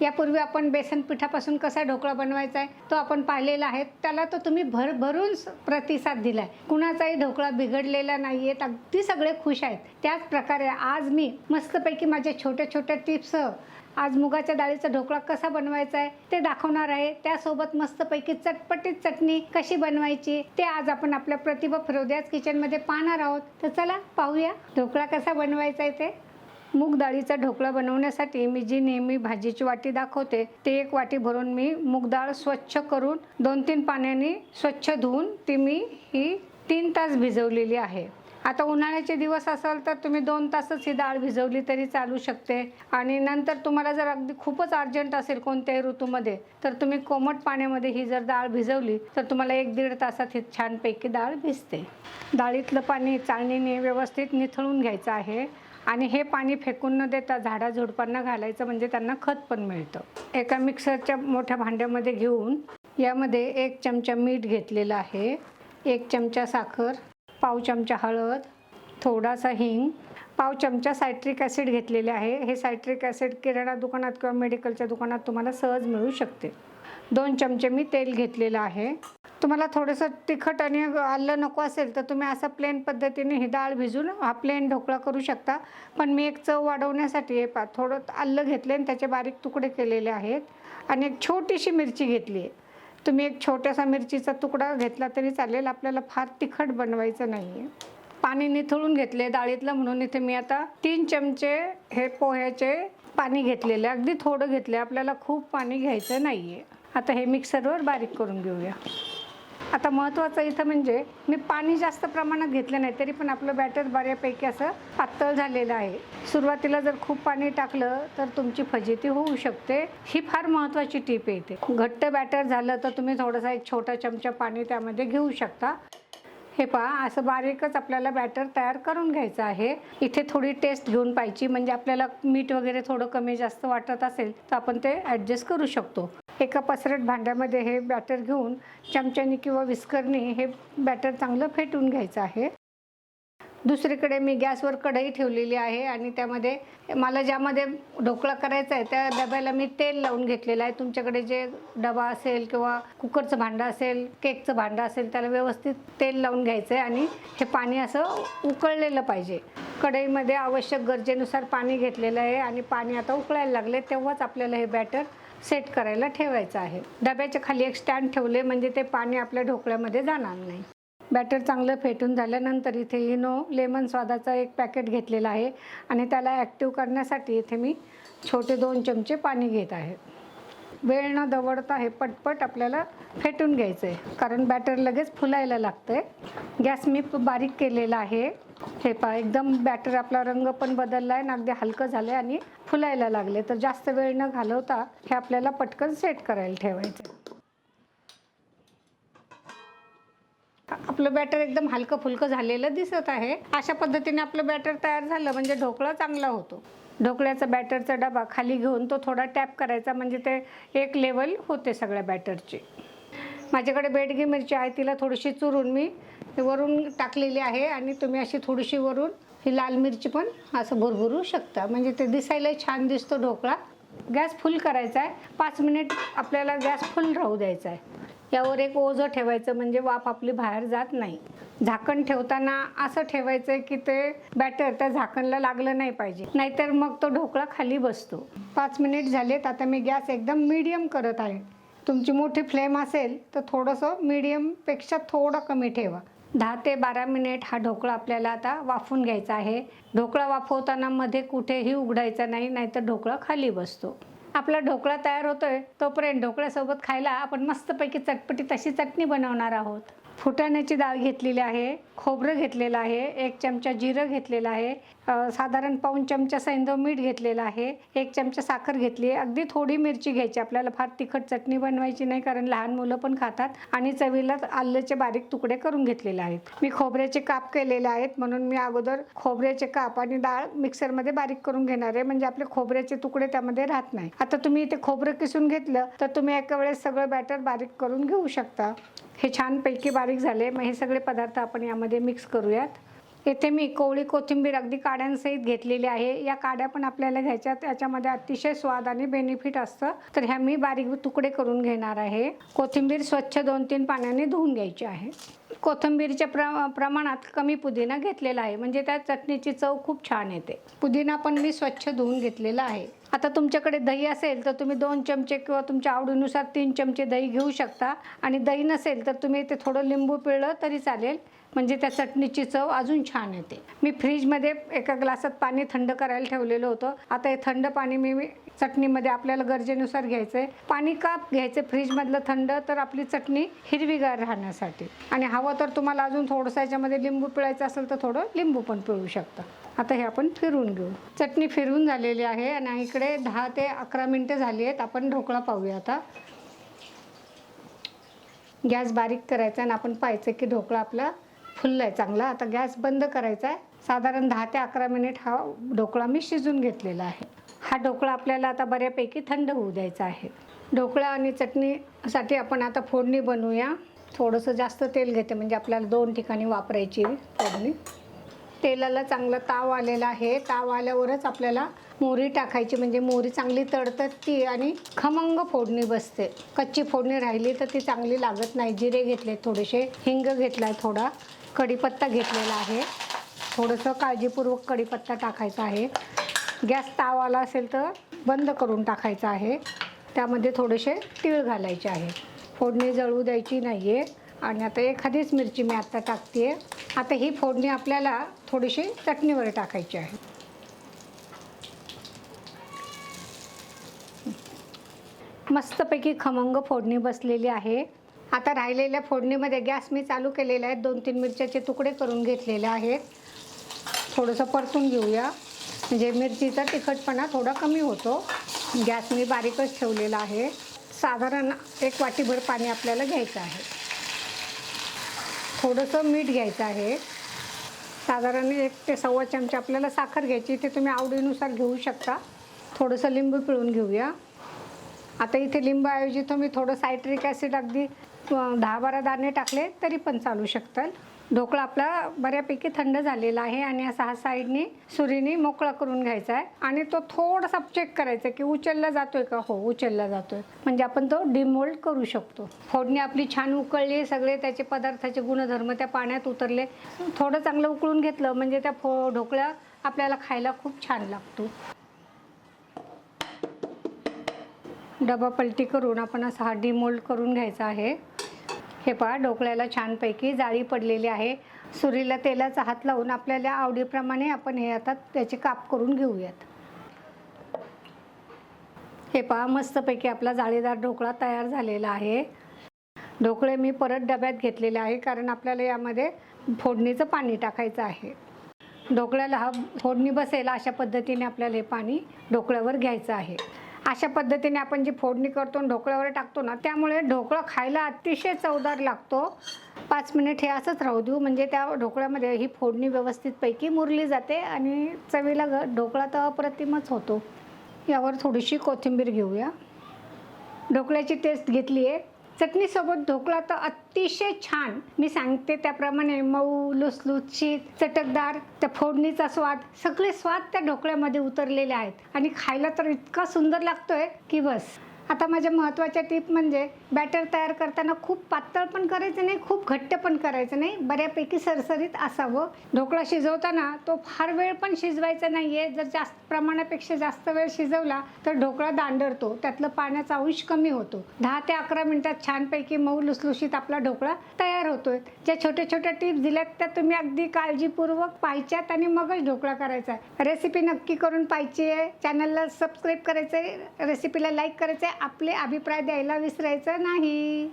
यापूर्वी आपण बेसन पिठापासून कसा ढोकळा बनवायचा आहे तो आपण पाहिलेला आहे. त्याला तर तुम्ही भरभरून स- प्रतिसाद दिलाय. कुणाचाही ढोकळा बिघडलेला नाही आहेत अगदी सगळे खुश आहेत. त्याच प्रकारे आज मी मस्तपैकी माझ्या छोट्या छोट्या टिप्स आज मुगाच्या डाळीचा ढोकळा कसा बनवायचा आहे ते दाखवणार आहे. त्यासोबत मस्तपैकी चटपटीत चटणी कशी बनवायची ते आज आपण आपल्या प्रतिभा फिरोद्याच किचनमध्ये पाहणार आहोत. तर चला पाहूया ढोकळा कसा बनवायचा आहे ते. मूग डाळीचा ढोकळा बनवण्यासाठी मी जी नेहमी भाजीची वाटी दाखवते ते एक वाटी भरून मी मूग डाळ स्वच्छ करून दोन तीन पाण्याने स्वच्छ धुवून ती मी ही तीन तास भिजवलेली आहे. आता उन्हाळ्याचे दिवस असाल तर तुम्ही दोन तासच ही डाळ भिजवली तरी चालू शकते. आणि नंतर तुम्हाला जर अगदी खूपच अर्जंट असेल कोणत्याही ऋतूमध्ये तर तुम्ही कोमट पाण्यामध्ये ही जर डाळ भिजवली तर तुम्हाला एक दीड तासात ही छानपैकी डाळ भिजते. डाळीतलं पाणी चाळणीने व्यवस्थित निथळून घ्यायचं आहे. आणि हे पाणी फेकून न देता झाडाझुडपांना घालायचं म्हणजे त्यांना खत पण मिळतं. एका मिक्सरच्या मोठ्या भांड्यामध्ये घेऊन यामध्ये एक चमचा मीठ घेतलेलं आहे एक चमचा साखर पाव चमचा हळद थोडासा हिंग पाव चमचा सायट्रिक ॲसिड घेतलेले आहे. हे सायट्रिक ॲसिड किराणा दुकानात किंवा मेडिकलच्या दुकानात तुम्हाला सहज मिळू शकते. दोन चमचे मी तेल घेतलेलं आहे. तुम्हाला थोडंसं तिखट आणि आलं नको असेल तर तुम्ही असं प्लेन पद्धतीने ही डाळ भिजून हा प्लेन ढोकळा करू शकता. पण मी एक चव वाढवण्यासाठी हे पा थोडं आलं घेतले आणि त्याचे बारीक तुकडे केलेले आहेत. आणि एक छोटीशी मिरची घेतली आहे. तुम्ही एक छोट्यासा मिरचीचा तुकडा घेतला तरी चालेल. आपल्याला फार तिखट बनवायचं नाही आहे पाणी निथळून घेतले डाळीतलं म्हणून इथे मी आता तीन चमचे हे पोह्याचे पाणी घेतलेले अगदी थोडं घेतले आपल्याला खूप पाणी घ्यायचं नाही आहे आता हे मिक्सरवर बारीक करून घेऊया. आता महत्त्वाचं इथं म्हणजे मी पाणी जास्त प्रमाणात घेतलं नाही तरी पण आपलं बॅटर बऱ्यापैकी असं पातळ झालेलं आहे. सुरुवातीला जर खूप पाणी टाकलं तर तुमची फजिती होऊ शकते. ही फार महत्त्वाची टीप आहे इथे. घट्ट बॅटर झालं तर तुम्ही थोडासा एक छोटा चमचा पाणी त्यामध्ये घेऊ शकता. हे पहा असं बारीकच आपल्याला बॅटर तयार करून घ्यायचं आहे. इथे थोडी टेस्ट घेऊन पाहिजे म्हणजे आपल्याला मीठ वगैरे थोडं कमी जास्त वाटत असेल तर आपण ते ॲडजस्ट करू शकतो. एका पसरट भांड्यामध्ये हे बॅटर घेऊन चमच्यानी किंवा विस्करने हे बॅटर चांगलं फेटून घ्यायचं आहे. दुसरीकडे मी गॅसवर कढई ठेवलेली आहे आणि त्यामध्ये मला ज्यामध्ये ढोकळा करायचा आहे त्या डब्याला मी तेल लावून घेतलेलं आहे. तुमच्याकडे जे डबा असेल किंवा कुकरचं भांडं असेल केकचं भांडं असेल त्याला व्यवस्थित तेल लावून घ्यायचं आहे आणि हे पाणी असं उकळलेलं पाहिजे. कढईमध्ये आवश्यक गरजेनुसार पाणी घेतलेलं आहे आणि पाणी आता उकळायला लागले तेव्हाच आपल्याला हे बॅटर सेट करायला ठेवायचं आहे. डब्याच्या खाली एक स्टँड ठेवले म्हणजे ते पाणी आपल्या ढोकळ्यामध्ये जाणार नाही. बॅटर चांगलं फेटून झाल्यानंतर इथे इनो लेमन स्वादाचा एक पॅकेट घेतलेला आहे. आणि त्याला ॲक्टिव्ह करण्यासाठी इथे मी छोटे दोन चमचे पाणी घेत आहे. वेळ न दवडता हे पटपट आपल्याला फेटून घ्यायचं आहे कारण बॅटर लगेच फुलायला लागतं आहे गॅस मी बारीक केलेला आहे. हे पा एकदम बॅटर आपला रंग पण बदलला आहे आणि अगदी हलकं झालं आहे आणि फुलायला लागले तर जास्त वेळ न घालवता हे आपल्याला पटकन सेट करायला ठेवायचं आपलं बॅटर एकदम हलकं फुलकं झालेलं दिसत आहे. अशा पद्धतीने आपलं बॅटर तयार झालं म्हणजे ढोकळा चांगला होतो. ढोकळ्याचा बॅटरचा डबा खाली घेऊन तो थोडा टॅप करायचा म्हणजे ते एक लेवल होते सगळ्या बॅटरची. माझ्याकडे बेडगी मिरची आहे तिला थोडीशी चुरून मी वरून टाकलेली आहे आणि तुम्ही अशी थोडीशी वरून ही लाल मिरची पण असं भुरभुरू शकता. म्हणजे ते दिसायला छान दिसतो ढोकळा. गॅस फुल करायचा आहे. पाच मिनिट आपल्याला गॅस फुल राहू द्यायचा आहे. यावर एक ओझं ठेवायचं म्हणजे वाफ आपली बाहेर जात नाही. झाकण ठेवताना असं ठेवायचं आहे की ते बॅटर त्या झाकणला लागलं नाही पाहिजे. नाहीतर मग तो ढोकळा खाली बसतो. पाच मिनिट झालेत आता मी गॅस एकदम मीडियम करत आहे. तुमची मोठी फ्लेम असेल तर थोडंसं मीडियमपेक्षा थोडं कमी ठेवा. दहा ते बारा मिनिट हा ढोकळा आपल्याला आता वाफून घ्यायचा आहे. ढोकळा वाफवताना मध्ये कुठेही उघडायचा नाही नाहीतर ढोकळा खाली बसतो. आपला ढोकळा तयार होतोय तोपर्यंत ढोकळ्यासोबत खायला आपण मस्तपैकी चटपटी तशी चटणी बनवणार आहोत. फुटाण्याची डाळ घेतलेली आहे खोबरं घेतलेलं आहे एक चमचा जिरं घेतलेलं आहे साधारण पाऊन चमचा सैंदव मीठ घेतलेलं आहे एक चमचा साखर घेतली आहे. अगदी थोडी मिरची घ्यायची आपल्याला फार तिखट चटणी बनवायची नाही कारण लहान मुलं पण खातात आणि चवीला आल्याचे बारीक तुकडे करून घेतलेले आहेत. मी खोबऱ्याचे काप केलेले आहेत म्हणून मी अगोदर खोबऱ्याचे काप आणि डाळ मिक्सरमध्ये बारीक करून घेणार आहे म्हणजे आपले खोबऱ्याचे तुकडे त्यामध्ये राहत नाही. आता तुम्ही इथे खोबरं किसून घेतलं तर तुम्ही एका वेळेस सगळं बॅटर बारीक करून घेऊ शकता. हे छानपैकी बारीक झाले. मग हे सगळे पदार्थ आपण यामध्ये मिक्स करूयात. येथे मी कोवळी कोथिंबीर अगदी काड्यांसहित घेतलेली आहे. या काड्या पण आपल्याला घ्यायच्या त्याच्यामध्ये अतिशय स्वाद आणि बेनिफिट असतं. तर ह्या मी बारीक तुकडे करून घेणार आहे. कोथिंबीर स्वच्छ दोन तीन पाण्याने धुवून घ्यायची आहे. कोथिंबीरच्या प्र प्रमाणात कमी पुदिना घेतलेला आहे. म्हणजे त्या चटणीची चव खूप छान येते. पुदिना पण मी स्वच्छ धुवून घेतलेला आहे. आता तुमच्याकडे दही असेल तर तुम्ही दोन चमचे किंवा तुमच्या आवडीनुसार तीन चमचे दही घेऊ शकता. आणि दही नसेल तर तुम्ही ते थोडं लिंबू पिळलं तरी चालेल. म्हणजे त्या चटणीची चव अजून छान येते. मी फ्रीजमध्ये एका ग्लासात पाणी थंड करायला ठेवलेलं होतं. आता हे थंड पाणी मी चटणीमध्ये आपल्याला गरजेनुसार घ्यायचं आहे पाणी का घ्यायचं फ्रीजमधलं थंड? तर आपली चटणी हिरवीगार राहण्यासाठी. आणि हवं तर तुम्हाला अजून थोडंसं याच्यामध्ये लिंबू पिळायचं असेल तर थोडं लिंबू पण पिळू शकता. आता हे आपण फिरून घेऊ. चटणी फिरून झालेली आहे आणि इकडे दहा ते अकरा मिनटं झाली आहेत. आपण ढोकळा पाहूया आता. गॅस बारीक करायचा आणि आपण पाहायचं की ढोकळा आपला फुलला आहे चांगला. आता गॅस बंद करायचा आहे साधारण दहा ते अकरा मिनिट हा ढोकळा मी शिजून घेतलेला आहे. हा ढोकळा आपल्याला आता बऱ्यापैकी थंड होऊ द्यायचा आहे. ढोकळा आणि चटणीसाठी आपण आता फोडणी बनवूया. थोडंसं जास्त तेल घेते म्हणजे आपल्याला दोन ठिकाणी वापरायची फोडणी. तेलाला चांगला ताव आलेला आहे. ताव आल्यावरच आपल्याला मोहरी टाकायची म्हणजे मोहरी चांगली तडतत ती आणि खमंग फोडणी बसते. कच्ची फोडणी राहिली तर ती चांगली लागत नाही. जिरे घेतले थोडेसे हिंग घेतला आहे थोडा. कढीपत्ता घेतलेला आहे. थोडंसं काळजीपूर्वक कढीपत्ता टाकायचा आहे. गॅस ताव आला असेल तर बंद करून टाकायचा आहे. त्यामध्ये थोडेसे तीळ घालायचे आहे. फोडणी जळू द्यायची नाही आहे आणि आता एखादीच मिरची मी आत्ता टाकते. आता ही फोडणी आपल्याला थोडीशी चटणीवर टाकायची आहे. मस्तपैकी खमंग फोडणी बसलेली आहे. आता राहिलेल्या फोडणीमध्ये गॅस मी चालू केलेला आहे. दोन तीन मिरच्याचे तुकडे करून घेतलेले आहेत. थोडंसं परतून घेऊया. म्हणजे मिरचीचा तिखटपणा थोडा कमी होतो. गॅस मी बारीकच ठेवलेला आहे. साधारण एक वाटीभर पाणी आपल्याला घ्यायचं आहे. थोडंसं मीठ घ्यायचं आहे. साधारण एक ते सव्वा चमचे आपल्याला साखर घ्यायची ते तुम्ही आवडीनुसार घेऊ शकता. थोडंसं लिंबू पिळून घेऊया. आता इथे लिंबाऐवजी तुम्ही थोडं सायट्रिक ॲसिड अगदी दहा बारा दाणे टाकले तरी पण चालू शकतात ढोकळा आपला बऱ्यापैकी थंड झालेला आहे आणि असा हा साईडने सुरीने मोकळा करून घ्यायचा आहे. आणि तो थोडासा चेक करायचा की उचलला जातोय का? हो उचलला जातोय. म्हणजे आपण तो डिमोल्ड करू शकतो. फोडणी आपली छान उकळली सगळे त्याचे पदार्थाचे गुणधर्म त्या पाण्यात उतरले. थोडं चांगलं उकळून घेतलं म्हणजे त्या फो ढोकळ्या आपल्याला खायला खूप छान लागतो. डबा पलटी करून आपण असा हा डिमोल्ड करून घ्यायचा आहे. हे पहा ढोकळ्याला छानपैकी जाळी पडलेली आहे. सुरीला तेलाचा हात लावून आपल्याला आवडीप्रमाणे आपण हे आता त्याचे काप करून घेऊयात. हे पहा मस्तपैकी आपला जाळीदार ढोकळा तयार झालेला आहे. ढोकळे मी परत डब्यात घेतलेले आहे कारण आपल्याला यामध्ये फोडणीचं पाणी टाकायचं आहे. ढोकळ्याला हा फोडणी बसेल अशा पद्धतीने आपल्याला हे पाणी ढोकळ्यावर घ्यायचं आहे. अशा पद्धतीने आपण जी फोडणी करतो आणि ढोकळ्यावर टाकतो ना त्यामुळे ढोकळा खायला अतिशय चवदार लागतो. पाच मिनिट हे असंच राहू देऊ. म्हणजे त्या ढोकळ्यामध्ये ही फोडणी व्यवस्थितपैकी मुरली जाते आणि चवीला ग ढोकळा तर अप्रतिमच होतो. यावर थोडीशी कोथिंबीर घेऊया. ढोकळ्याची टेस्ट घेतली आहे चटणीसोबत ढोकळा तर अतिशय छान. मी सांगते त्याप्रमाणे मऊ लुसलुशीत चटकदार त्या फोडणीचा स्वाद. सगळे स्वाद त्या ढोकळ्यामध्ये उतरलेले आहेत. आणि खायला तर इतका सुंदर लागतोय की बस. आता माझ्या महत्त्वाच्या टिप म्हणजे बॅटर तयार करताना खूप पातळ पण करायचं नाही खूप घट्ट पण करायचं नाही. बऱ्यापैकी सरसरीत असावं. ढोकळा शिजवताना तो फार वेळ पण शिजवायचा नाही आहे जर जास्त प्रमाणापेक्षा जास्त वेळ शिजवला तर ढोकळा दांडरतो. त्यातलं पाण्याचा अंश कमी होतो. दहा ते अकरा मिनिटात छानपैकी मऊ लुसलुशीत आपला ढोकळा तयार होतोय. ज्या छोट्या छोट्या टिप्स दिल्यात त्या तुम्ही अगदी काळजीपूर्वक पाहायच्यात आणि मगच ढोकळा करायचा. आहे रेसिपी नक्की करून पाहिजे आहे. चॅनलला सबस्क्राईब करायचं आहे रेसिपीला लाईक करायचं आहे आपले अभिप्राय द्यायला विसरायचं नाही.